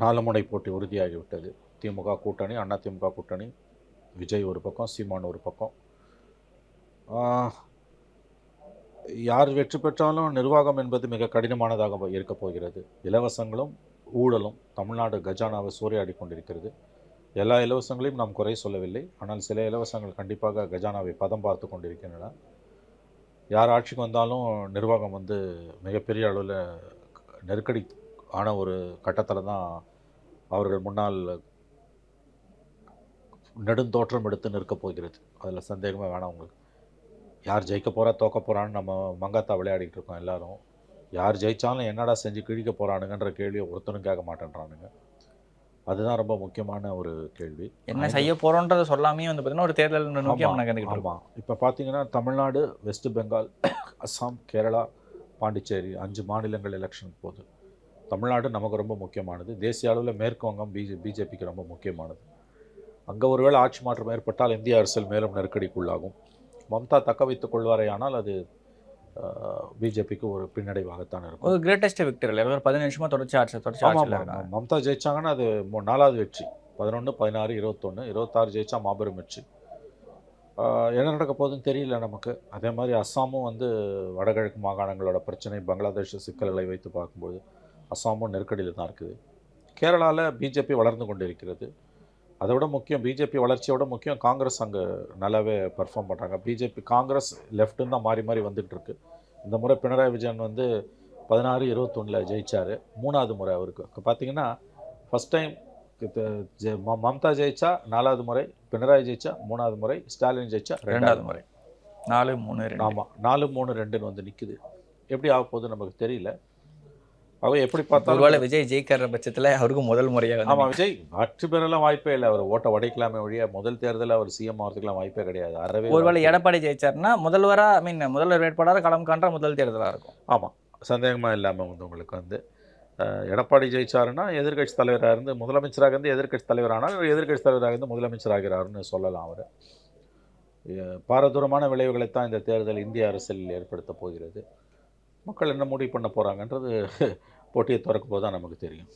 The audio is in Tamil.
நாலு முனை போட்டி உறுதியாகிவிட்டது. திமுக கூட்டணி அண்ணா திமுக கூட்டணி விஜய் ஒரு பக்கம் சீமான் ஒரு பக்கம். யார் வெற்றி பெற்றாலும் நிர்வாகம் என்பது மிக கடினமானதாக இருக்கப் போகிறது. இலவசங்களும் ஊழலும் தமிழ்நாடு கஜானாவை சூறையாடி கொண்டிருக்கிறது. எல்லா இலவசங்களையும் நாம் குறை சொல்லவில்லை. ஆனால் சில இலவசங்கள் கண்டிப்பாக கஜானாவை பதம் பார்த்து கொண்டிருக்கின்றன. யார் ஆட்சிக்கு வந்தாலும் நிர்வாகம் வந்து மிகப்பெரிய அளவில் நெருக்கடி ஆன ஒரு கட்டத்தில் தான் அவர்கள் முன்னால் நெடுந்தோற்றம் எடுத்து நிற்கப் போகிறது. அதில் சந்தேகமே வேணாம் உங்களுக்கு. யார் ஜெயிக்க போகிறா தோக்க போகிறான்னு நம்ம மங்காத்தா விளையாடிட்டு இருக்கோம் எல்லாரும். யார் ஜெயித்தாலும் என்னடா செஞ்சு கிழிக்க போகிறானுங்கன்ற கேள்வியை ஒருத்தனும் கேட்க மாட்டேன்றானுங்க. அதுதான் ரொம்ப முக்கியமான ஒரு கேள்வி. என்ன செய்ய போறோன்றதை சொல்லாமே வந்து பார்த்தீங்கன்னா ஒரு தேர்தல் நோக்கி இருக்கோம். ஆமாம் இப்போ பார்த்தீங்கன்னா தமிழ்நாடு வெஸ்ட் பெங்கால் அஸ்ஸாம் கேரளா பாண்டிச்சேரி அஞ்சு மாநிலங்கள் எலெக்ஷன் போகுது. தமிழ்நாடு நமக்கு ரொம்ப முக்கியமானது. தேசிய அளவில் மேற்கு வங்கம் பிஜே பிஜேபிக்கு ரொம்ப முக்கியமானது. அங்கே ஒருவேளை ஆட்சி மாற்றம் ஏற்பட்டால் இந்திய அரசியல் மேலும் நெருக்கடிக்குள்ளாகும். மம்தா தக்க வைத்துக் கொள்வாரேயானால் அது பிஜேபிக்கு ஒரு பின்னடைவாகத்தான் இருக்கும். ஒரு கிரேட்டஸ்ட் விக்டரி ஒரு பதினஞ்சு வருஷமா தொடர்ச்சி ஆட்சி தொடர்ச்சி மம்தா ஜெயிச்சாங்கன்னா அது நாலாவது வெற்றி. பதினொன்று பதினாறு இருபத்தொன்று இருபத்தாறு ஜெயிச்சா மாபெரும் வெற்றி. என்ன நடக்க போகுதுன்னு தெரியல நமக்கு. அதே மாதிரி அஸ்ஸாமும் வந்து வடகிழக்கு மாகாணங்களோட பிரச்சனை பங்களாதேஷ் சிக்கல்களை வைத்து பார்க்கும்போது அஸ்ஸாமும் நெருக்கடியில் தான் இருக்குது. கேரளாவில் பிஜேபி வளர்ந்து கொண்டு இருக்கிறது அதை விட முக்கியம் பிஜேபி வளர்ச்சியோட முக்கியம் காங்கிரஸ் அங்கே நல்லாவே பெர்ஃபார்ம் பண்ணுறாங்க பிஜேபி காங்கிரஸ் லெஃப்ட்டுன்னு தான் மாறி மாறி வந்துட்டு இருக்கு. இந்த முறை பினராயி விஜயன் வந்து பதினாறு இருபத்தொன்னில் ஜெயிச்சார். மூணாவது முறை அவருக்கு. இப்போ பார்த்தீங்கன்னா ஃபஸ்ட் டைம் மம்தா ஜெயிச்சா நாலாவது முறை பினராயி ஜெயிச்சா மூணாவது முறை ஸ்டாலின் ஜெயிச்சா ரெண்டாவது முறை. நாலு மூணு ஆமாம் நாலு மூணு ரெண்டுன்னு வந்து நிற்குது எப்படி ஆக போகுது நமக்கு தெரியல. அவ எப்படி பார்த்தாலும் ஒருவேளை விஜய் ஜெயிக்கிற பட்சத்துல அவருக்கு முதல் முறையாக வந்து ஆமாம் விஜய் வெற்றி பெறலாம் வாய்ப்பே இல்லை. அவர் ஓட்டை உடைக்கலாமே ஒழிய முதல் தேர்தலில் அவர் சிஎம் ஆகிறதுக்குலாம் வாய்ப்பே கிடையாது. அறவே ஒருவேளை எடப்பாடி ஜெயிச்சாருன்னா முதல்வரா ஐ மீன் முதல்வர் வேட்பாளராக களம் காண்ற முதல் தேர்தலா இருக்கும். ஆமாம் சந்தேகமாக இல்லாமல் வந்து உங்களுக்கு வந்து எடப்பாடி ஜெயிச்சாருன்னா எதிர்க்கட்சி தலைவராக இருந்து முதலமைச்சராக இருந்து எதிர்க்கட்சி தலைவரானால் இவர் எதிர்க்கட்சி தலைவராக இருந்து முதலமைச்சராகிறாருன்னு சொல்லலாம் அவர். பாரதூரமான விளைவுகளைத்தான் இந்த தேர்தல் இந்திய அரசியலில் ஏற்படுத்த போகிறது. மக்கள் என்ன முடிவு பண்ண போகிறாங்கன்றது போட்டியை திறக்கும் போது தான் நமக்கு தெரியும்.